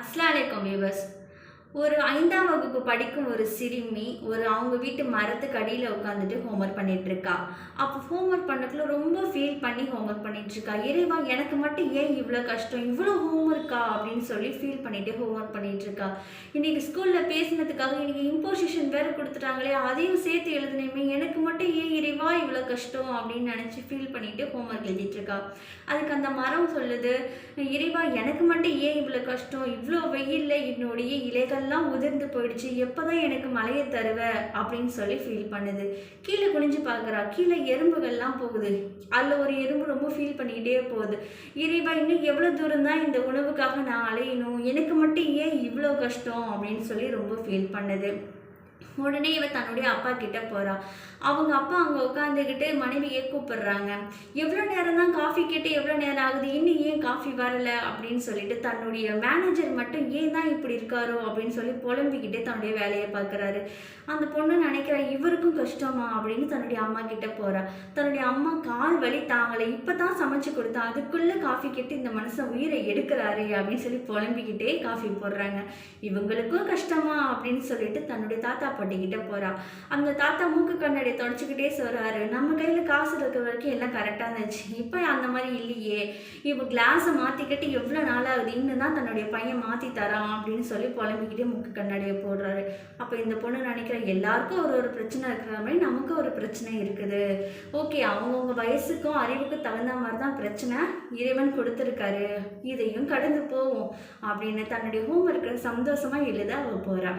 அஸ்லாம் வலைக்கம் வியூவர்ஸ் ஒரு ஐந்தாம் வகுப்பு படிக்கும் ஒரு சிறுமி ஒரு அவங்க வீட்டு மரத்துக்கு அடியில் உட்காந்துட்டு ஹோம்ஒர்க் பண்ணிகிட்ருக்கா அப்போ ஹோம்ஒர்க் பண்ணக்குள்ள ரொம்ப ஃபீல் பண்ணி ஹோம்ஒர்க் பண்ணிகிட்ருக்கா இறைவா எனக்கு மட்டும் ஏன் இவ்வளோ கஷ்டம்? இவ்வளோ ஹோம்ஒர்க்கா அப்படின்னு சொல்லி ஃபீல் பண்ணிட்டு ஹோம்ஒர்க் பண்ணிகிட்ருக்கா இன்றைக்கி ஸ்கூலில் பேசினதுக்காக இன்றைக்கி இம்போசிஷன் வேறு கொடுத்துட்டாங்களே அதையும் சேர்த்து எழுதுனேமே எனக்கு மட்டும் ஏன் இறைவா இவ்வளோ கஷ்டம்? அப்படின்னு நினச்சி ஃபீல் பண்ணிட்டு ஹோம்ஒர்க் எழுதிட்டுருக்கா அதுக்கு அந்த மரம் சொல்லுது இறைவா எனக்கு மட்டும் ஏன் இவ்வளோ கஷ்டம்? இவ்வளோ வெயில்ல என்னுடைய இலைகள்லாம் உதிர்ந்து போயிடுச்சு. எப்போதான் எனக்கு மழையை தருவ? அப்படின்னு சொல்லி ஃபீல் பண்ணுது. கீழே குனிஞ்சு பார்க்குறா. கீழே எறும்புகள்லாம் போகுது. அதில் ஒரு எறும்பு ரொம்ப ஃபீல் பண்ணிக்கிட்டே போகுது. இறைவா இன்னும் எவ்வளோ தூரம் தான் இந்த உணவுக்காக நான் அலையணும்? எனக்கு மட்டும் ஏன் இவ்வளோ கஷ்டம்? அப்படின்னு சொல்லி ரொம்ப ஃபீல் பண்ணுது. உடனே இவ தன்னுடைய அப்பா கிட்ட போறா. அவங்க அப்பா அங்கே உட்காந்துக்கிட்டு மனைவியை கூப்பிடுறாங்க. எவ்வளோ நேரம் தான் காஃபி கேட்டு எவ்வளோ நேரம் ஆகுது? இன்னும் ஏன் காஃபி வரல? அப்படின்னு சொல்லிட்டு தன்னுடைய மேனேஜர் மட்டும் ஏன் தான் இப்படி இருக்காரோ? அப்படின்னு சொல்லி புலம்பிக்கிட்டே தன்னுடைய வேலையை பார்க்குறாரு. அந்த பொண்ணு நினைக்கிறா இவருக்கும் கஷ்டமா? அப்படின்னு தன்னுடைய அம்மா கிட்ட போறா. தன்னுடைய அம்மா கால் வலி தாங்களை இப்போ தான் சமைச்சு கொடுத்தா அதுக்குள்ளே காஃபி கேட்டு இந்த மனுஷன் உயிரை எடுக்கிறாரு அப்படின்னு சொல்லி புலம்பிக்கிட்டே காஃபி போடுறாங்க. இவங்களுக்கும் கஷ்டமா? அப்படின்னு சொல்லிட்டு தன்னுடைய தாத்தா பாட்டி கிட்ட போறா. அந்த தாத்தா மூக்கு கண்ணாடியை தொடச்சிக்கிட்டே சொல்றாரு நம்ம கையில் காசு இருக்க வரைக்கும் எல்லாம் கரெக்டாக இருந்துச்சு. இப்போ அந்த மாதிரி இல்லையே. இப்போ கிளாஸை மாற்றிக்கிட்டு எவ்வளோ நாளாகுது? இன்னும் தான் தன்னுடைய பையன் மாற்றி தரான் அப்படின்னு சொல்லி புலம்பிக்கிட்டே மூக்கு கண்ணாடியை போடுறாரு. அப்போ இந்த பொண்ணு நினைக்கிற எல்லாருக்கும் ஒரு ஒரு பிரச்சனை இருக்கிற மாதிரி நமக்கு ஒரு பிரச்சனை இருக்குது. ஓகே அவங்கவுங்க வயசுக்கும் அறிவுக்கும் தகுந்த மாதிரி தான் பிரச்சனை இறைவன் கொடுத்துருக்காரு. இதையும் கடந்து போவோம் அப்படின்னு தன்னுடைய ஹோம் இருக்கிற சந்தோஷமாக எழுத அவள் போறா.